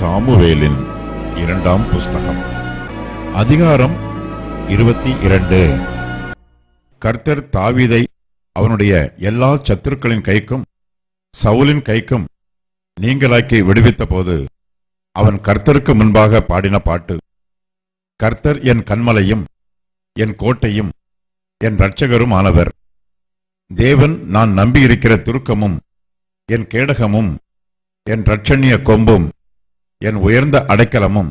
சாமுவேலின் இரண்டாம் புஸ்தகம். அதிகாரம் இருபத்தி இரண்டு. கர்த்தர் தாவிதை அவனுடைய எல்லா சத்துருக்களின் கைக்கும் சவுலின் கைக்கும் நீங்களாக்கி விடுவித்த போது அவன் கர்த்தருக்கு முன்பாக பாடின பாட்டு. கர்த்தர் என் கண்மலையும் என் கோட்டையும் என் இரட்சகரும் ஆனவர் தேவன் நான் நம்பியிருக்கிற துருக்கமும் என் கேடகமும் என் இரட்சணிய கொம்பும் என் உயர்ந்த அடைக்கலமும்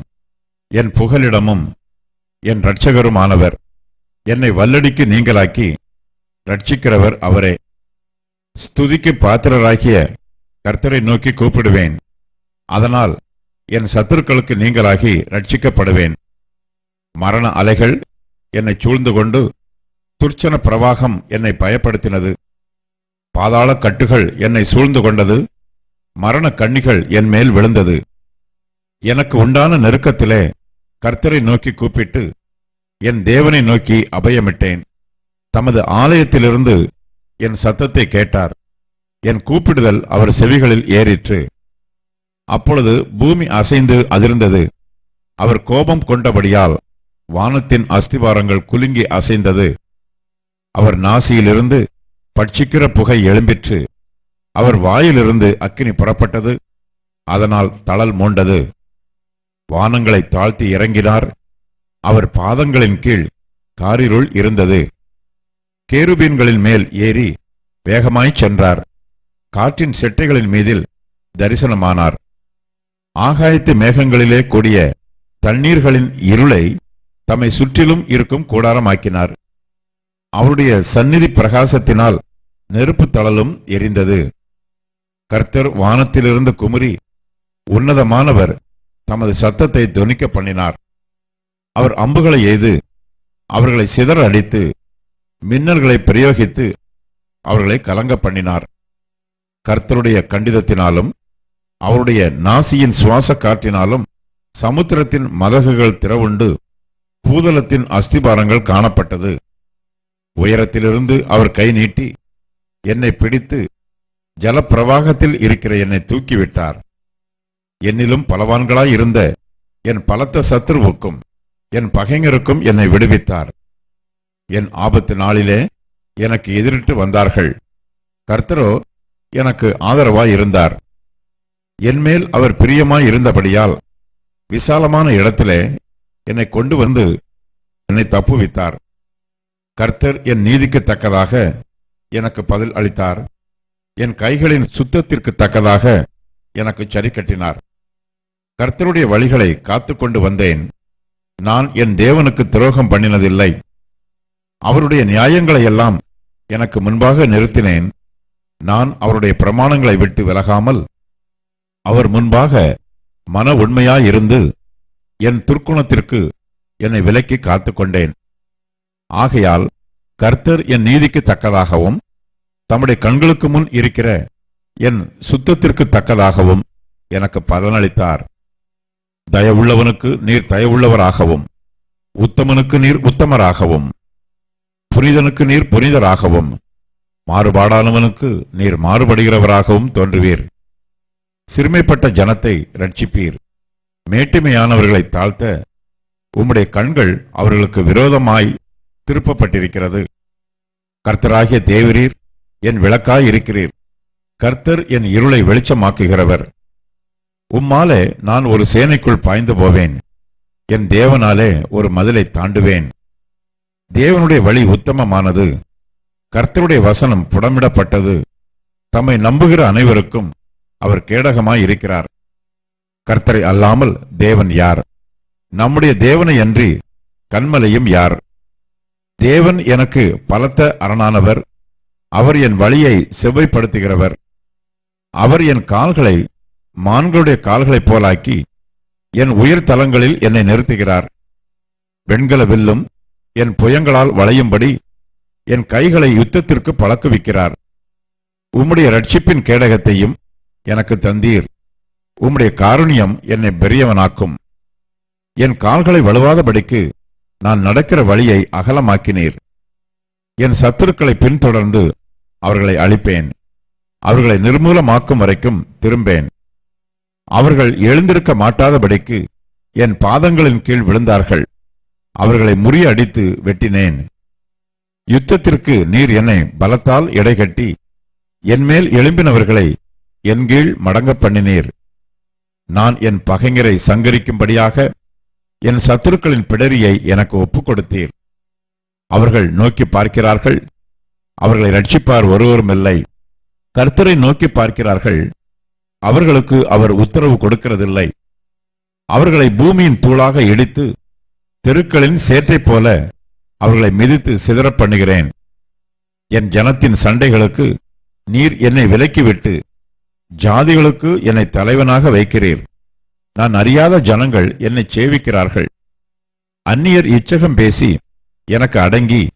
என் புகலிடமும் என் இரட்சகருமானவர். என்னை வல்லடிக்கு நீங்களாக்கி ரட்சிக்கிறவர் அவரே. ஸ்துதிக்கு பாத்திரராகிய கர்த்தரை நோக்கி கூப்பிடுவேன். அதனால் என் சத்துருக்களுக்கு நீங்களாகி ரட்சிக்கப்படுவேன். மரண அலைகள் என்னை சூழ்ந்து கொண்டு துர்ச்சன பிரவாகம் என்னை பயப்படுத்தினது. பாதாள கட்டுகள் என்னை சூழ்ந்து கொண்டது. மரண கண்ணிகள் என் மேல் விழுந்தது. எனக்கு உண்டான நெருக்கத்திலே கர்த்தரை நோக்கி கூப்பிட்டு என் தேவனை நோக்கி அபயமிட்டேன். தமது ஆலயத்திலிருந்து என் சத்தத்தை கேட்டார். என் கூப்பிடுதல் அவர் செவிகளில் ஏறிற்று. அப்பொழுது பூமி அசைந்து அதிர்ந்தது. அவர் கோபம் கொண்டபடியால் வானத்தின் அஸ்திவாரங்கள் குலுங்கி அசைந்தது. அவர் நாசியிலிருந்து பட்சிக்கிற புகை எழும்பிற்று. அவர் வாயிலிருந்து அக்கினி புறப்பட்டது. அதனால் தளல் மூண்டது. வானங்களை தாழ்த்தி இறங்கினார். அவர் பாதங்களின் கீழ் காரிருள் இருந்தது. கேருபீன்களின் மேல் ஏறி வேகமாய்ச் சென்றார். காற்றின் செட்டைகளின் மீதில் தரிசனமானார். ஆகாயத்து மேகங்களிலே கூடிய தண்ணீர்களின் இருளை தம்மை சுற்றிலும் இருக்கும் கூடாரமாக்கினார். அவருடைய சந்நிதி பிரகாசத்தினால் நெருப்பு தளலும் எரிந்தது. கர்த்தர் வானத்திலிருந்து குமரி உன்னதமானவர் தமது சத்தத்தை தொனிக்க பண்ணினார். அவர் அம்புகளை எய்து அவர்களை சிதற அடித்து மின்னல்களை பிரயோகித்து அவர்களை கலங்க பண்ணினார். கர்த்தருடைய கண்டிதத்தினாலும் அவருடைய நாசியின் சுவாச காற்றினாலும் சமுத்திரத்தின் மதகுகள் திறவுண்டு பூதலத்தின் அஸ்திபாரங்கள் காணப்பட்டது. உயரத்திலிருந்து அவர் கை நீட்டி என்னை பிடித்து ஜலப்பிரவாகத்தில் இருக்கிற என்னை தூக்கிவிட்டார். என்னிலும் பலவான்களாய் இருந்த என் பலத்த சத்ருவுக்கும் என் பகைஞருக்கும் என்னை விடுவித்தார். என் ஆபத்து நாளிலே எனக்கு எதிரிட்டு வந்தார்கள். கர்த்தரோ எனக்கு ஆதரவாய் இருந்தார். என்மேல் அவர் பிரியமாய் இருந்தபடியால் விசாலமான இடத்திலே என்னை கொண்டு வந்து என்னை தப்புவித்தார். கர்த்தர் என் நீதிக்கு தக்கதாக எனக்கு பதில் அளித்தார். என் கைகளின் சுத்தத்திற்கு தக்கதாக எனக்கு சரி கட்டினார். கர்த்தருடைய வழிகளை காத்துக்கொண்டு வந்தேன். நான் என் தேவனுக்கு துரோகம் பண்ணினதில்லை. அவருடைய நியாயங்களை எல்லாம் எனக்கு முன்பாக நிறுத்தினேன். நான் அவருடைய பிரமாணங்களை விட்டு விலகாமல் அவர் முன்பாக மன உண்மையாயிருந்து என் துர்க்குணத்திற்கு என்னை விலக்கி காத்துக்கொண்டேன். ஆகையால் கர்த்தர் என் நீதிக்கு தக்கதாகவும் தம்முடைய கண்களுக்கு முன் இருக்கிற என் சுத்தத்திற்கு தக்கதாகவும் எனக்கு பலனளித்தார். தயவுள்ளவனுக்கு நீர் தயவுள்ளவராகவும் உத்தமனுக்கு நீர் உத்தமராகவும் புனிதனுக்கு நீர் புனிதராகவும் மாறுபாடானவனுக்கு நீர் மாறுபடுகிறவராகவும் தோன்றுவீர். சிறுமைப்பட்ட ஜனத்தை ரட்சிப்பீர். மேட்டுமையானவர்களை தாழ்த்த உம்முடைய கண்கள் அவர்களுக்கு விரோதமாய் திருப்பப்பட்டிருக்கிறது. கர்த்தராகிய தேவரீர் என் விளக்காய் இருக்கிறீர். கர்த்தர் என் இருளை வெளிச்சமாக்குகிறவர். உம்மாலே நான் ஒரு சேனைக்குள் பாய்ந்து போவேன். என் தேவனாலே ஒரு மதிலை தாண்டுவேன். தேவனுடைய வழி உத்தமமானது. கர்த்தருடைய வசனம் புடமிடப்பட்டது. தம்மை நம்புகிற அனைவருக்கும் அவர் கேடகமாய் இருக்கிறார். கர்த்தரை அல்லாமல் தேவன் யார்? நம்முடைய தேவனை அன்றி கண்மலையும் யார்? தேவன் எனக்கு பலத்த அரணானவர். அவர் என் வழியை செவ்வைப்படுத்துகிறவர். அவர் என் கால்களை மான்களுடைய கால்களைப் போலாக்கி என் உயிர் தலங்களில் என்னை நிறுத்துகிறார். வெண்கல வில்லும் என் புயங்களால் வளையும்படி என் கைகளை யுத்தத்திற்கு பழக்குவிக்கிறார். உம்முடைய ரட்சிப்பின் கேடகத்தையும் எனக்கு தந்தீர். உம்முடைய காருண்யம் என்னை பெரியவனாக்கும். என் கால்களை வலுவாதபடிக்கு நான் நடக்கிற வழியை அகலமாக்கினீர். என் சத்துருக்களை பின்தொடர்ந்து அவர்களை அழிப்பேன். அவர்களை நிர்மூலமாக்கும் வரைக்கும் திரும்பேன். அவர்கள் எழுந்திருக்க மாட்டாதபடிக்கு என் பாதங்களின் கீழ் விழுந்தார்கள். அவர்களை முறியடித்து வெட்டினேன். யுத்தத்திற்கு நீர் என்னை பலத்தால் எடைகட்டி என்மேல் எழும்பினவர்களை என் கீழ் மடங்கப் பண்ணினீர். நான் என் பகைஞரை சங்கரிக்கும்படியாக என் சத்துருக்களின் பிடரியை எனக்கு ஒப்புக் கொடுத்தீர். அவர்கள் நோக்கி பார்க்கிறார்கள். அவர்களை ரட்சிப்பார் ஒருவரும் இல்லை. கர்த்தரை நோக்கி பார்க்கிறார்கள். அவர்களுக்கு அவர் உத்தரவு கொடுக்கிறதில்லை. அவர்களை பூமியின் தூளாக இடித்து தெருக்களின் சேற்றைப் போல அவர்களை மிதித்து சிதறப் பண்ணுகிறேன். என் ஜனத்தின் சண்டைகளுக்கு நீர் என்னை விலக்கிவிட்டு ஜாதிகளுக்கு என்னை தலைவனாக வைக்கிறீர். நான் அறியாத ஜனங்கள் என்னை சேவிக்கிறார்கள். அந்நியர் இச்சகம் பேசி எனக்கு அடங்கி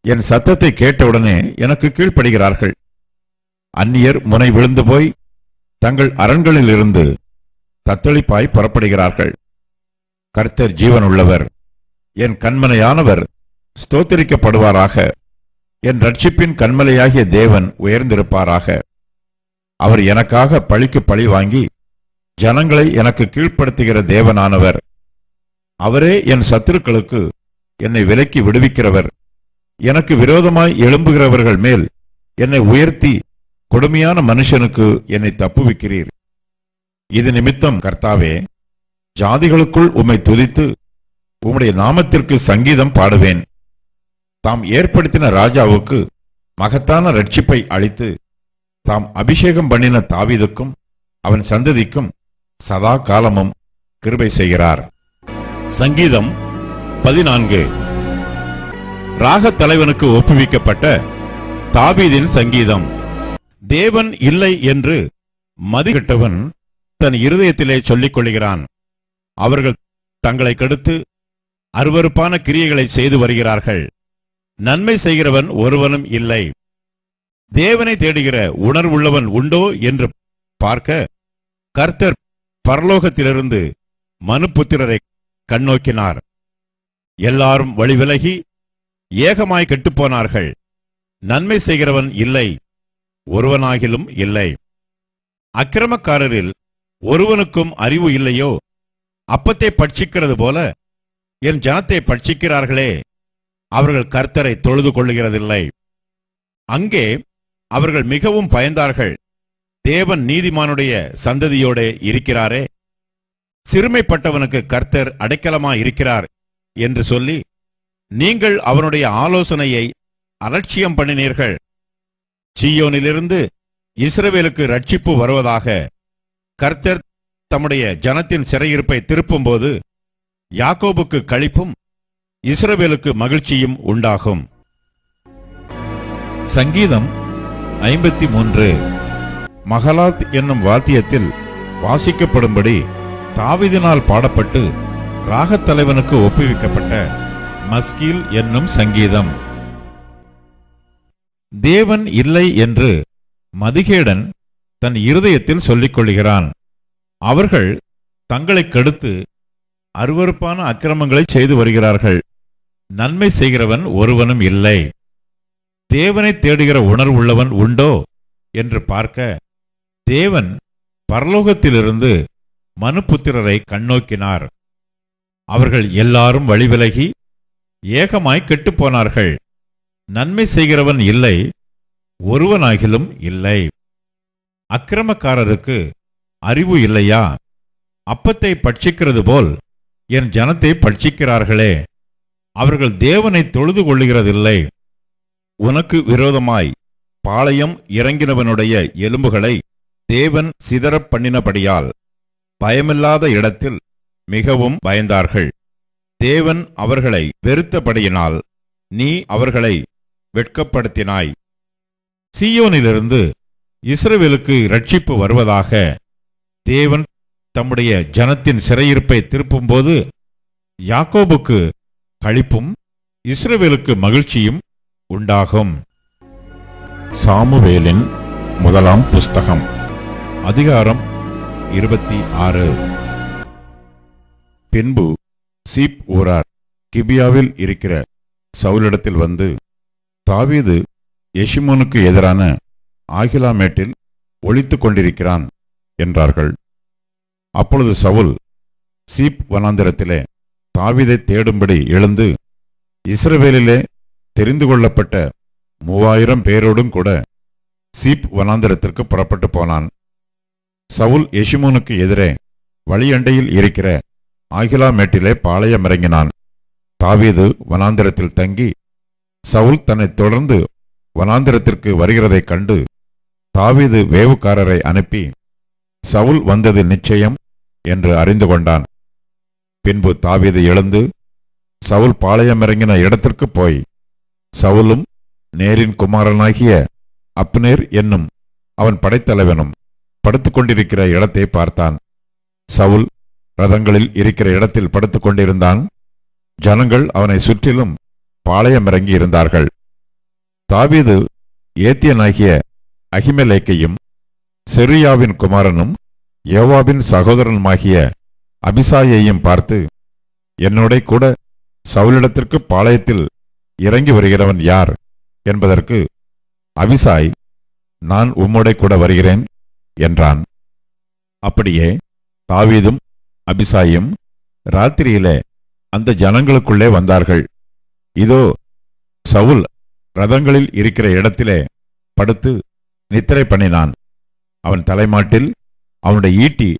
என் சத்தத்தை கேட்டவுடனே எனக்கு கீழ்ப்படுகிறார்கள். அந்நியர் முனை விழுந்து போய் தங்கள் அரண்களிலிருந்து தத்தளிப்பாய் புறப்படுகிறார்கள். கர்த்தர் ஜீவனுள்ளவர். என் கண்மனையானவர் ஸ்தோத்திரிக்கப்படுவாராக. என் ரட்சிப்பின் கண்மலையாகிய தேவன் உயர்ந்திருப்பாராக. அவர் எனக்காக பழிக்கு பழி வாங்கி ஜனங்களை எனக்கு கீழ்ப்படுத்துகிற தேவனானவர். அவரே என் சத்துருக்களுக்கு என்னை விலக்கி விடுவிக்கிறவர். எனக்கு விரோதமாய் எழும்புகிறவர்கள் மேல் என்னை உயர்த்தி கொடுமையான மனுஷனுக்கு என்னை தப்புவிக்கிறீர். இது நிமித்தம் கர்த்தாவே ஜாதிகளுக்குள் உம்மை துதித்து உம்முடைய நாமத்திற்கு சங்கீதம் பாடுவேன். தாம் ஏற்படுத்தின ராஜாவுக்கு மகத்தான ரட்சிப்பை அளித்து தாம் அபிஷேகம் பண்ணின தாவீதுக்கும் அவன் சந்ததிக்கும் சதா காலமும் கிருபை செய்கிறார். சங்கீதம் பதினான்கு. ராகத் தலைவனுக்கு ஒப்புவிக்கப்பட்ட தாவீதின் சங்கீதம் தேவன் இல்லை என்று மதிக்கிட்டவன் தன் இருதயத்திலே சொல்லிக் கொள்கிறான். அவர்கள் தங்களை கெடுத்து அருவருப்பான கிரியைகளை செய்து வருகிறார்கள். நன்மை செய்கிறவன் ஒருவனும் இல்லை. தேவனை தேடுகிற உணர்வுள்ளவன் உண்டோ என்று பார்க்க கர்த்தர் பரலோகத்திலிருந்து மனுப்புத்திரரை கண்ணோக்கினார். எல்லாரும் வழிவிலகி ஏகமாய் கெட்டுப்போனார்கள். நன்மை செய்கிறவன் இல்லை ஒருவனாகிலும் இல்லை. அக்கிரமக்காரரில் ஒருவனுக்கும் அறிவு இல்லையோ? அப்பத்தை பட்சிக்கிறது போல என் ஜனத்தை பட்சிக்கிறார்களே அவர்கள் கர்த்தரை தொழுது கொள்ளுகிறதில்லை. அங்கே அவர்கள் மிகவும் பயந்தார்கள். தேவன் நீதிமானுடைய சந்ததியோடே இருக்கிறாரே. சிறுமைப்பட்டவனுக்கு கர்த்தர் அடைக்கலமா இருக்கிறார் என்று சொல்லி நீங்கள் அவனுடைய ஆலோசனையை அலட்சியம் பண்ணினீர்கள். சீயோனிலிருந்து இஸ்ரவேலுக்கு ரட்சிப்பு வருவதாக கர்த்தர் தம்முடைய ஜனத்தின் சிறையிருப்பை திருப்பும்போது யாக்கோபுக்கு களிப்பும் இஸ்ரவேலுக்கு மகிழ்ச்சியும் உண்டாகும். சங்கீதம் ஐம்பத்தி மூன்று. மகலாத் என்னும் வாத்தியத்தில் வாசிக்கப்படும்படி தாவிதினால் பாடப்பட்டு ராகத் தலைவனுக்கு ஒப்புவிக்கப்பட்ட மஸ்கீல் என்னும் சங்கீதம். தேவன் இல்லை என்று மதிகேடன் தன் இருதயத்தில் சொல்லிக் கொள்கிறான் அவர்கள் தங்களை கெடுத்து அருவருப்பான அக்கிரமங்களை செய்து வருகிறார்கள். நன்மை செய்கிறவன் ஒருவனும் இல்லை. தேவனை தேடுகிற உணர்வுள்ளவன் உண்டோ என்று பார்க்க தேவன் பரலோகத்திலிருந்து மனுபுத்திரரை கண்ணோக்கினார். அவர்கள் எல்லாரும் வழிவிலகி ஏகமாய் கெட்டுப்போனார்கள். நன்மை செய்கிறவன் இல்லை ஒருவனாகிலும் இல்லை. அக்கிரமக்காரருக்கு அறிவு இல்லையா? அப்பத்தை பட்சிக்கிறது போல் என் ஜனத்தை பட்சிக்கிறார்களே. அவர்கள் தேவனை தொழுது கொள்ளுகிறதில்லை. உனக்கு விரோதமாய் பாளையம் இறங்கினவனுடைய எலும்புகளை தேவன் சிதறப் பண்ணினபடியால் பயமில்லாத இடத்தில் மிகவும் பயந்தார்கள். தேவன் அவர்களை வெறுத்தபடியினால் நீ அவர்களை வெட்கப்படுத்தினாய். சீயோனிலிருந்து இஸ்ரவேலுக்கு ரட்சிப்பு வருவதாக தேவன் தம்முடைய ஜனத்தின் சிறையிருப்பை திருப்பும்போது யாக்கோபுக்கு களிப்பும் இஸ்ரவேலுக்கு மகிழ்ச்சியும் உண்டாகும். சாமுவேலின் முதலாம் புஸ்தகம் அதிகாரம் இருபத்தி ஆறு. பின்பு சீப் ஊரார் கிபியாவில் இருக்கிற சவுலிடத்தில் வந்து தாவீது எஷிமோனுக்கு எதிரான ஆகிலாமேட்டில் ஒழித்து கொண்டிருக்கிறான் என்றார்கள். அப்பொழுது சவுல் சீப் வனாந்திரத்திலே தாவீதை தேடும்படி எழுந்து இஸ்ரவேலிலே தெரிந்து கொள்ளப்பட்ட மூவாயிரம் பேரோடும் கூட சீப் வனாந்திரத்திற்கு புறப்பட்டு போனான். சவுல் எஷிமோனுக்கு எதிரே வழியண்டையில் இருக்கிற ஆகிலாமேட்டிலே பாளையம் இறங்கினான். தாவீது வனாந்திரத்தில் தங்கி சவுல் தன்னை தொடர்ந்து வனாந்திரத்திற்கு வருகிறதைக் கண்டு தாவீது வேவுக்காரரை அனுப்பி சவுல் வந்தது நிச்சயம் என்று அறிந்து கொண்டான். பின்பு தாவீது எழுந்து சவுல் பாளையம் இறங்கின இடத்திற்கு போய் சவுலும் நேரின் குமாரனாகிய அப்னேர் என்னும் அவன் படைத்தலைவனும் படுத்துக் கொண்டிருக்கிற இடத்தை பார்த்தான். சவுல் ரதங்களில் இருக்கிற இடத்தில் படுத்துக் கொண்டிருந்தான் ஜனங்கள் அவனை சுற்றிலும் பாளையம் இறங்கி இருந்தார்கள். தாவீது ஏத்தியனாகிய அகிமலேக்கையும் செரியாவின் குமாரனும் யோவாவின் சகோதரனுமாகிய அபிசாயையும் பார்த்து என்னோட கூட சவுலிடத்திற்கு பாளையத்தில் இறங்கி வருகிறவன் யார் என்பதற்கு அபிசாய் நான் உம்மோட கூட வருகிறேன் என்றான். அப்படியே தாவீதும் அபிசாயும் ராத்திரியிலே அந்த ஜனங்களுக்குள்ளே வந்தார்கள். இதோ சவுல் ரதங்களில் இருக்கிற இடத்திலே படுத்து நித்திரை பண்ணினான். அவன் தலைமாட்டில் அவனுடைய ஈட்டி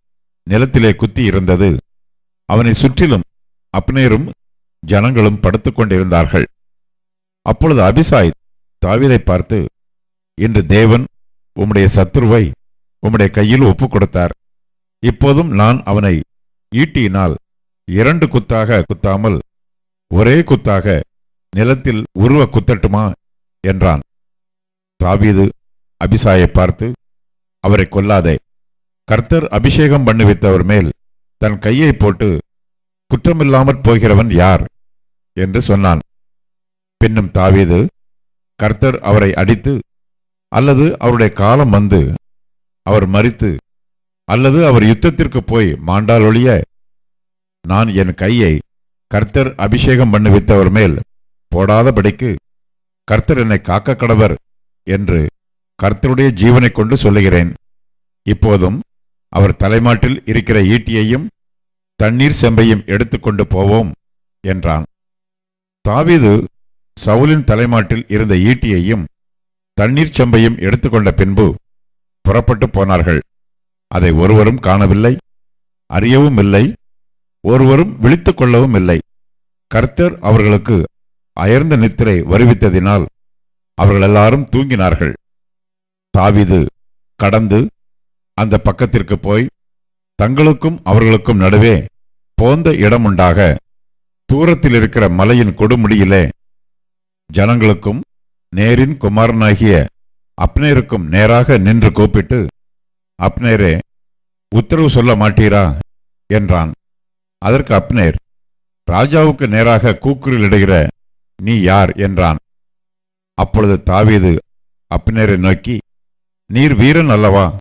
நிலத்திலே குத்தி இருந்தது. அவனை சுற்றிலும் அப்னேரும் ஜனங்களும் படுத்துக் கொண்டிருந்தார்கள் அப்பொழுது அபிசாய் தாவீதை பார்த்து இன்று தேவன் உம்முடைய சத்ருவை உம்முடைய கையில் ஒப்புக் கொடுத்தார் இப்போதும் நான் அவனை ஈட்டியினால் இரண்டு குத்தாக குத்தாமல் ஒரே குத்தாக நிலத்தில் உருவ குத்தட்டுமா? என்றான். தாவீது அபிசாயை பார்த்து அவரை கொல்லாதே. கர்த்தர் அபிஷேகம் பண்ணுவித்தவர் மேல் தன் கையை போட்டு குற்றமில்லாமற் போகிறவன் யார்? என்று சொன்னான். பின்னும் தாவீது கர்த்தர் அவரை அடித்து அல்லது அவருடைய காலம் வந்து அவர் மறித்து அல்லது அவர் யுத்தத்திற்கு போய் மாண்டாலொழிய நான் என் கையை கர்த்தர் அபிஷேகம் பண்ணுவித்தவர் மேல் போடாதபடிக்கு கர்த்தர் என்னை காக்க கடவர் என்று கர்த்தருடைய ஜீவனைக் கொண்டு சொல்லுகிறேன். இப்போதும் அவர் தலைமாட்டில் இருக்கிற ஈட்டியையும் தண்ணீர் செம்பையும் எடுத்துக்கொண்டு போவோம் என்றான். தாவீது சவுலின் தலைமாட்டில் இருந்த ஈட்டியையும் தண்ணீர் செம்பையும் எடுத்துக்கொண்ட பின்பு புறப்பட்டு போனார்கள். அதை ஒருவரும் காணவில்லை அறியவும் இல்லை ஒருவரும் விழித்துக் கொள்ளவும் இல்லை. கர்த்தர் அவர்களுக்கு அயர்ந்த நித்திரை வருவித்ததினால் அவர்கள் எல்லாரும் தூங்கினார்கள். தாவிது கடந்து அந்த பக்கத்திற்கு போய் தங்களுக்கும் அவர்களுக்கும் நடுவே போந்த இடமுண்டாக தூரத்தில் இருக்கிற மலையின் கொடுமுடியிலே ஜனங்களுக்கும் நேரின் குமாரனாகிய அப்னேருக்கும் நேராக நின்று கூப்பிட்டு அப்னேரே உத்தரவு சொல்ல மாட்டீரா? என்றான். அதற்கு அப்னேர் ராஜாவுக்கு நேராக கூக்குரலிடுகிற நீ யார்? என்றான். அப்பொழுது தாவீது அப்னேரை நோக்கி நீர் வீரன் அல்லவா?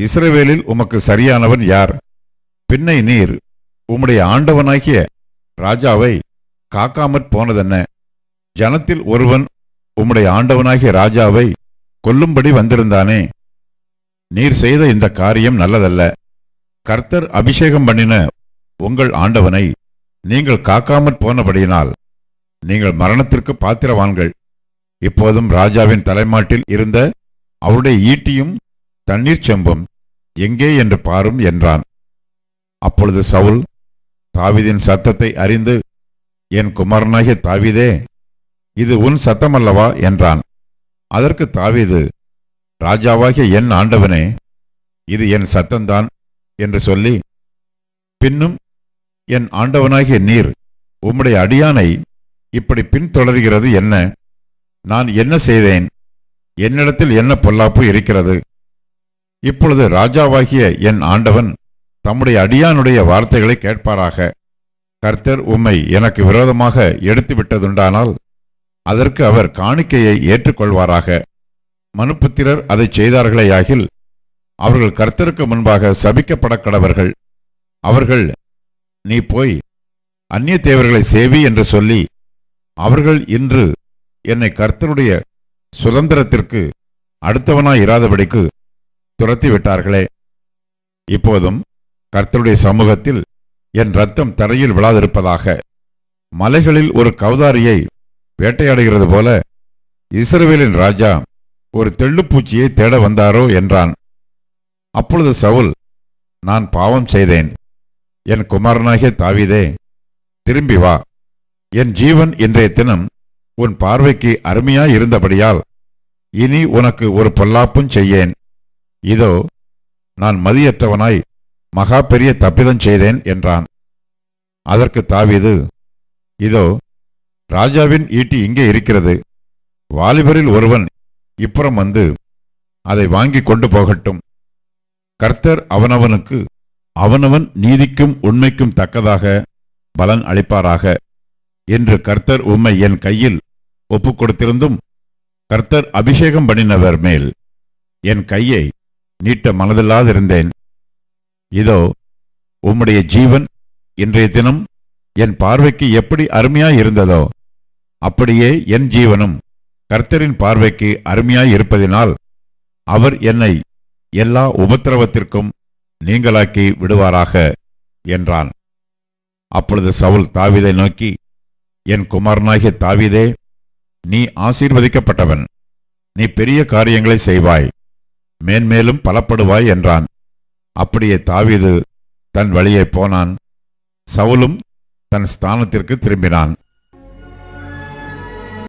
இஸ்ரவேலில் உமக்கு சரியானவன் யார்? பின்னை நீர் உம்முடைய ஆண்டவனாகிய ராஜாவை காக்காமற் போனதென்ன? ஜனத்தில் ஒருவன் உம்முடைய ஆண்டவனாகிய ராஜாவை கொல்லும்படி வந்திருந்தானே. நீர் செய்த இந்த காரியம் நல்லதல்ல. கர்த்தர் அபிஷேகம் பண்ணின உங்கள் ஆண்டவனை நீங்கள் காக்காமற் போனபடியினால் நீங்கள் மரணத்திற்கு பாத்திரவான்கள். இப்போதும் ராஜாவின் தலைமாட்டில் இருந்த அவருடைய ஈட்டியும் தண்ணீர் செம்பும் எங்கே என்று பாரும் என்றான். அப்பொழுது சவுல் தாவிதின் சத்தத்தை அறிந்து என் குமாரனாகிய தாவிதே இது உன் சத்தமல்லவா? என்றான். அதற்கு தாவீது ராஜாவாகிய என் ஆண்டவனே இது என் சத்தந்தான் என்று சொல்லி பின்னும் என் ஆண்டவனாகிய நீர் உம்முடைய அடியானை இப்படி பின்தொடர்கிறது என்ன? நான் என்ன செய்தேன்? என்னிடத்தில் என்ன பொல்லாப்பு இருக்கிறது? இப்பொழுது ராஜாவாகிய என் ஆண்டவன் தம்முடைய அடியானுடைய வார்த்தைகளை கேட்பாராக. கர்த்தர் உம்மை எனக்கு விரோதமாக எடுத்து விட்டதுண்டானால் அதற்கு அவர் காணிக்கையை ஏற்றுக்கொள்வாராக. மனுப்புத்திரர் அதைச் செய்தார்களேயாகில் அவர்கள் கர்த்தருக்கு முன்பாக சபிக்கப்பட கடவர்கள் அவர்கள் நீ போய் அந்நிய தேவர்களை சேவி என்று சொல்லி அவர்கள் இன்று என்னை கர்த்தருடைய சுதந்திரத்திற்கு அடுத்தவனாய் இராதபடிக்கு துரத்தி விட்டார்களே இப்போதும் கர்த்தருடைய சமூகத்தில் என் ரத்தம் தரையில் விழாதிருப்பதாக மலைகளில் ஒரு கௌதாரியை வேட்டையாடுகிறது போல இஸ்ரவேலின் ராஜா ஒரு தெள்ளுப்பூச்சியை தேட வந்தாரோ என்றான். அப்பொழுது சவுல் நான் பாவம் செய்தேன். என் குமாரனாகிய தாவீதே திரும்பி வா. என் ஜீவன் இன்றைய தினம் உன் பார்வைக்கு அருமையாய் இருந்தபடியால் இனி உனக்கு ஒரு பொல்லாப்பும் செய்யேன். இதோ நான் மதியற்றவனாய் மகா பெரிய தப்பிதம் செய்தேன் என்றான். அதற்கு தாவிது இதோ ராஜாவின் ஈட்டி இங்கே இருக்கிறது. வாலிபரில் ஒருவன் இப்புறம் வந்து அதை வாங்கி கொண்டு போகட்டும். கர்த்தர் அவனவனுக்கு அவனவன் நீதிக்கும் உண்மைக்கும் தக்கதாக பலன் அளிப்பாராக என்று கர்த்தர் உம்மை என் கையில் ஒப்புக் கொடுத்திருந்தும் கர்த்தர் அபிஷேகம் பண்ணினவர் மேல் என் கையை நீட்ட மனதில்லாதிருந்தேன். இதோ உம்முடைய ஜீவன் இன்றைய தினம் என் பார்வைக்கு எப்படி அருமையாய் இருந்ததோ அப்படியே என் ஜீவனும் கர்த்தரின் பார்வைக்கு அருமையாய் இருப்பதினால் அவர் என்னை எல்லா உபத்திரவத்திற்கும் நீங்களாக்கி விடுவாராக என்றான். அப்பொழுது சவுல் தாவீதை நோக்கி என் குமாரனாகிய தாவீதே நீ ஆசீர்வதிக்கப்பட்டவன். நீ பெரிய காரியங்களை செய்வாய். மேன்மேலும் பலப்படுவாய் என்றான். அப்படியே தாவீது தன் வழியே போனான். சவுலும் தன் ஸ்தானத்திற்கு திரும்பினான்.